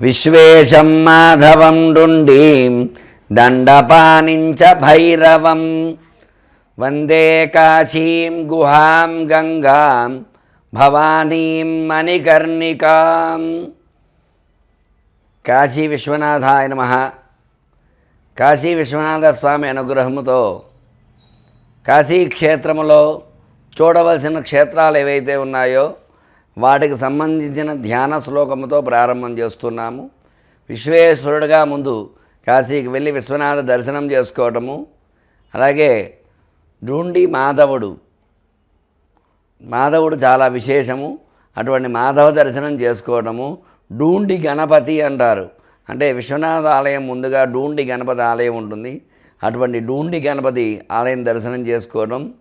విశ్వేశం మాధవం డుండీం దండపానించ భైరవం. వందే కాశీం గుహాం గంగాం భవానీం మణికర్ణికాం. కాశీ విశ్వనాథాయ నమ. కాశీ విశ్వనాథ స్వామి అనుగ్రహముతో కాశీ క్షేత్రములో చూడవలసిన క్షేత్రాలు ఏవైతే ఉన్నాయో వాటికి సంబంధించిన ధ్యాన శ్లోకముతో ప్రారంభం చేస్తున్నాము. విశ్వేశ్వరుడిగా ముందు కాశీకి వెళ్ళి విశ్వనాథ దర్శనం చేసుకోవటము. అలాగే డూండి మాధవుడు. మాధవుడు చాలా విశేషము. అటువంటి మాధవ దర్శనం చేసుకోవటము. డూండి గణపతి అంటారు. అంటే విశ్వనాథ ఆలయం ముందుగా డూండి గణపతి ఆలయం ఉంటుంది. అటువంటి డూండి గణపతి ఆలయం దర్శనం చేసుకోవడం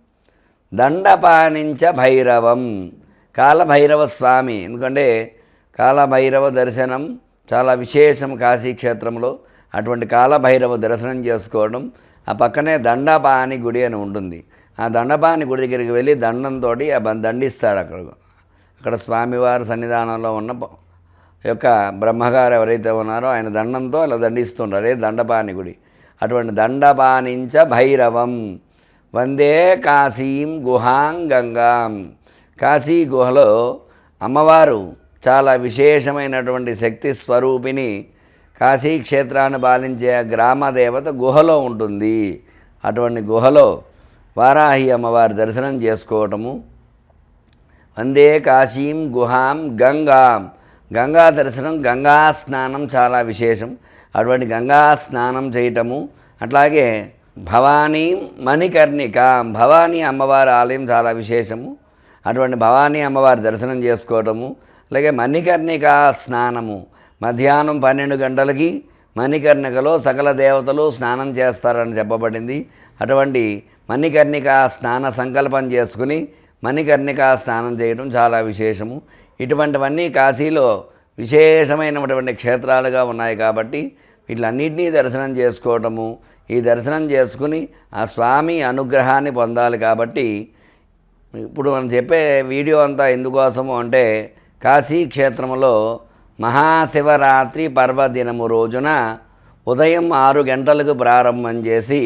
దండపానించ భైరవం. కాలభైరవ స్వామి ఎందుకంటే కాలభైరవ దర్శనం చాలా విశేషం కాశీ క్షేత్రంలో అటువంటి కాలభైరవ దర్శనం చేసుకోవడం ఆ పక్కనే దండపాని గుడి అని ఉంటుంది. ఆ దండపాని గుడి దగ్గరికి వెళ్ళి దండంతో ఆ దండిస్తాడు అక్కడ. అక్కడ స్వామివారి సన్నిధానంలో ఉన్న యొక్క బ్రహ్మగారు ఎవరైతే ఉన్నారో ఆయన దండంతో అలా దండిస్తుంటారు. అదే దండపాని గుడి. అటువంటి దండపానించ భైరవం. వందే కాశీం గుహాం గంగాం. కాశీ గుహలో అమ్మవారు చాలా విశేషమైనటువంటి శక్తి స్వరూపిణి కాశీ క్షేత్రాన్ని పాలించే గ్రామదేవత గ్రామ దేవత గుహలో ఉంటుంది. అటువంటి గుహలో వారాహి అమ్మవారి దర్శనం చేసుకోవటము. వందే కాశీం గుహాం గంగాం. గంగా దర్శనం గంగా స్నానం చాలా విశేషం. అటువంటి గంగా స్నానం చేయటము. అట్లాగే భవానీ మణికర్ణికాం. భవానీ అమ్మవారి ఆలయం చాలా విశేషము. అటువంటి భవానీ అమ్మవారి దర్శనం చేసుకోవటము అలాగే మణికర్ణిక స్నానము. మధ్యాహ్నం పన్నెండు గంటలకి మణికర్ణికలో సకల దేవతలు స్నానం చేస్తారని చెప్పబడింది. అటువంటి మణికర్ణిక స్నాన సంకల్పం చేసుకుని మణికర్ణిక స్నానం చేయడం చాలా విశేషము. ఇటువంటివన్నీ కాశీలో విశేషమైనటువంటి క్షేత్రాలుగా ఉన్నాయి కాబట్టి వీటిలన్నింటినీ దర్శనం చేసుకోవటము. ఈ దర్శనం చేసుకుని ఆ స్వామి అనుగ్రహాన్ని పొందాలి కాబట్టి ఇప్పుడు మనం చెప్పే వీడియో అంతా ఎందుకోసము అంటే కాశీ క్షేత్రంలో మహాశివరాత్రి పర్వదినము రోజున ఉదయం ఆరు గంటలకు ప్రారంభం చేసి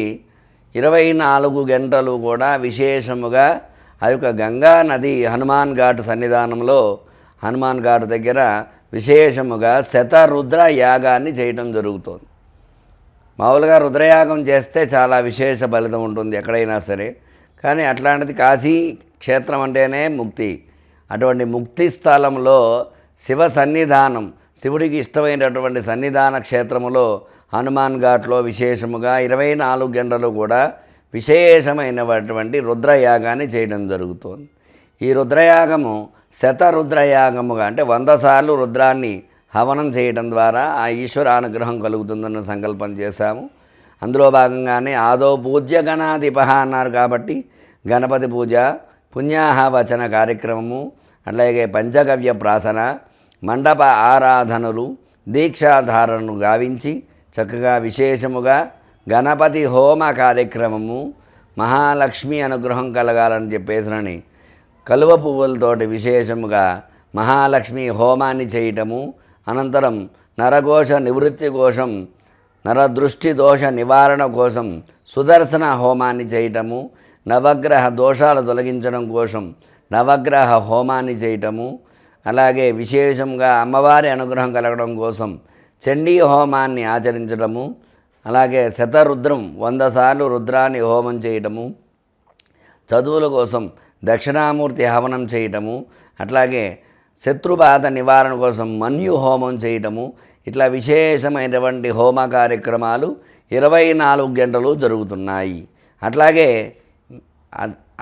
ఇరవై నాలుగు గంటలు కూడా విశేషముగా ఆ యొక్క గంగా నది హనుమాన్ ఘాట్ సన్నిధానంలో హనుమాన్ ఘాట్ దగ్గర విశేషముగా శతరుద్ర యాగాన్ని చేయడం జరుగుతుంది. మామూలుగా రుద్రయాగం చేస్తే చాలా విశేష ఫలితం ఉంటుంది ఎక్కడైనా సరే. కానీ అట్లాంటిది కాశీ క్షేత్రం అంటేనే ముక్తి. అటువంటి ముక్తి స్థలంలో శివ సన్నిధానం శివుడికి ఇష్టమైనటువంటి సన్నిధాన క్షేత్రములో హనుమాన్ ఘాట్లో విశేషముగా ఇరవై నాలుగు గంటలు కూడా విశేషమైనటువంటి రుద్రయాగాన్ని చేయడం జరుగుతుంది. ఈ రుద్రయాగము శతరుద్రయాగముగా అంటే వంద సార్లు రుద్రాన్ని హవనం చేయడం ద్వారా ఆ ఈశ్వర అనుగ్రహం కలుగుతుందన్న సంకల్పం చేశాము. అందులో భాగంగానే ఆదో పూజ్య గణాధిప అన్నారు కాబట్టి గణపతి పూజ పుణ్యాహ వచన కార్యక్రమము అలాగే పంచగవ్య ప్రాసన మండప ఆరాధనలు దీక్షాధారణను గావించి చక్కగా విశేషముగా గణపతి హోమ కార్యక్రమము మహాలక్ష్మి అనుగ్రహం కలగాలని చెప్పేసినని కలువ పువ్వులతోటి విశేషముగా మహాలక్ష్మి హోమాన్ని చేయటము అనంతరం నరఘోష నివృత్తి కోసం నరదృష్టి దోష నివారణ కోసం సుదర్శన హోమాన్ని చేయటము నవగ్రహ దోషాలు తొలగించడం కోసం నవగ్రహ హోమాన్ని చేయటము అలాగే విశేషంగా అమ్మవారి అనుగ్రహం కలగడం కోసం చండీ హోమాన్ని ఆచరించడము అలాగే శతరుద్రం వంద సార్లు రుద్రాన్ని హోమం చేయటము చదువుల కోసం దక్షిణామూర్తి హవనం చేయటము అట్లాగే శత్రుబాధ నివారణ కోసం మన్యు హోమం చేయటము ఇట్లా విశేషమైనటువంటి హోమ కార్యక్రమాలు ఇరవై నాలుగు గంటలు జరుగుతున్నాయి. అట్లాగే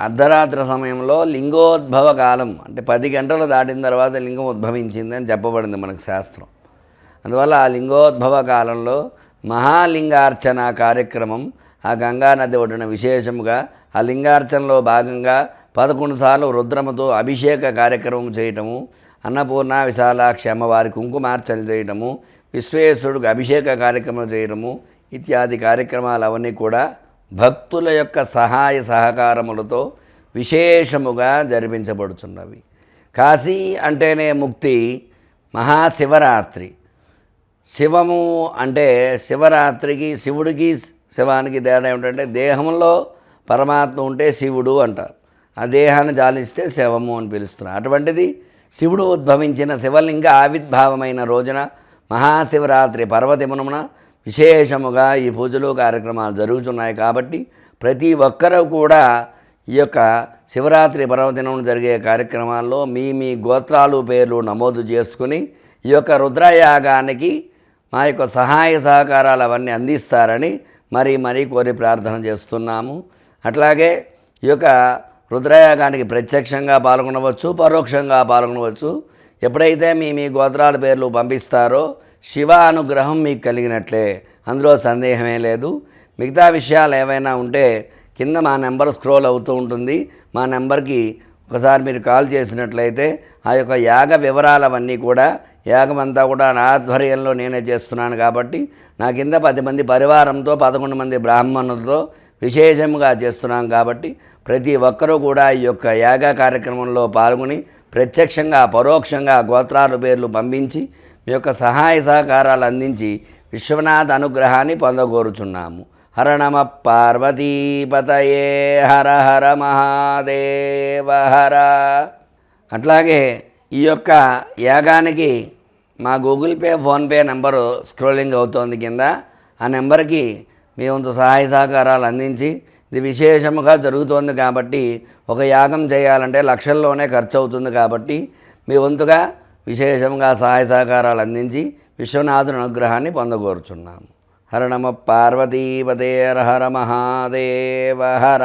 అర్ధరాత్రి సమయంలో లింగోద్భవ కాలం అంటే పది గంటలు దాటిన తర్వాత లింగం ఉద్భవించిందని చెప్పబడింది మనకు శాస్త్రం. అందువల్ల ఆ లింగోద్భవ కాలంలో మహాలింగార్చన కార్యక్రమం ఆ గంగా నది ఒడ్డున విశేషముగా ఆ లింగార్చనలో భాగంగా పదకొండు సార్లు రుద్రముతో అభిషేక కార్యక్రమం చేయటము అన్నపూర్ణ విశాలాక్షి అమ్మవారి కుంకుమార్చన చేయడము విశ్వేశ్వరుడికి అభిషేక కార్యక్రమం చేయడము ఇత్యాది కార్యక్రమాలు అవన్నీ కూడా భక్తుల యొక్క సహాయ సహకారములతో విశేషముగా జరిపించబడుచున్నవి. కాశీ అంటేనే ముక్తి మహాశివరాత్రి. శివము అంటే శివరాత్రికి శివుడికి శివానికి తేడా ఏమిటంటే దేహంలో పరమాత్మ ఉంటే శివుడు అంటారు. ఆ దేహాన్ని జాలిస్తే శివము అని పిలుస్తున్నారు. అటువంటిది శివుడు ఉద్భవించిన శివలింగ ఆవిర్భావమైన రోజున మహాశివరాత్రి పర్వదినమున విశేషముగా ఈ పూజలు కార్యక్రమాలు జరుగుతున్నాయి కాబట్టి ప్రతి ఒక్కరూ కూడా ఈ యొక్క శివరాత్రి పర్వదినం జరిగే కార్యక్రమాల్లో మీ మీ గోత్రాలు పేర్లు నమోదు చేసుకుని ఈ యొక్క రుద్రయాగానికి మా యొక్క సహాయ సహకారాలు అవన్నీ అందిస్తారని మరీ మరీ కోరి ప్రార్థన చేస్తున్నాము. అట్లాగే ఈ యొక్క రుద్రయాగానికి ప్రత్యక్షంగా పాల్గొనవచ్చు పరోక్షంగా పాల్గొనవచ్చు. ఎప్పుడైతే మీ మీ గోత్రాల పేర్లు పంపిస్తారో శివ అనుగ్రహం మీకు కలిగినట్లే. అందులో సందేహమే లేదు. మిగతా విషయాలు ఏవైనా ఉంటే కింద మా నెంబర్ స్క్రోల్ అవుతూ ఉంటుంది. మా నెంబర్కి ఒకసారి మీరు కాల్ చేసినట్లయితే ఆ యొక్క యాగ వివరాలవన్నీ కూడా యాగం అంతా కూడా నా ఆధ్వర్యంలో నేనే చేస్తున్నాను కాబట్టి నా కింద పది మంది పరివారంతో పదకొండు మంది బ్రాహ్మణులతో విశేషంగా చేస్తున్నాం కాబట్టి ప్రతి ఒక్కరూ కూడా ఈ యొక్క యాగ కార్యక్రమంలో పాల్గొని ప్రత్యక్షంగా పరోక్షంగా గోత్రాల పేర్లు పంపించి మీ యొక్క సహాయ సహకారాలు అందించి విశ్వనాథ్ అనుగ్రహాన్ని పొందగోరుచున్నాము. హర నమ పార్వతీపతయే హర హర మహాదేవ హర. అట్లాగే ఈ యొక్క యాగానికి మా Google Pay PhonePe number scrolling అవుతోంది కింద. ఆ నెంబర్కి మీ వంతు సహాయ సహకారాలు అందించి ఇది విశేషముగా జరుగుతోంది కాబట్టి ఒక యాగం చేయాలంటే లక్షల్లోనే ఖర్చు అవుతుంది కాబట్టి మీ వంతుగా విశేషంగా సహాయ సహకారాలు అందించి విశ్వనాథుని అనుగ్రహాన్ని పొందగోరుచున్నాము. హర నమ పార్వతీపతే హర హర మహాదేవ హర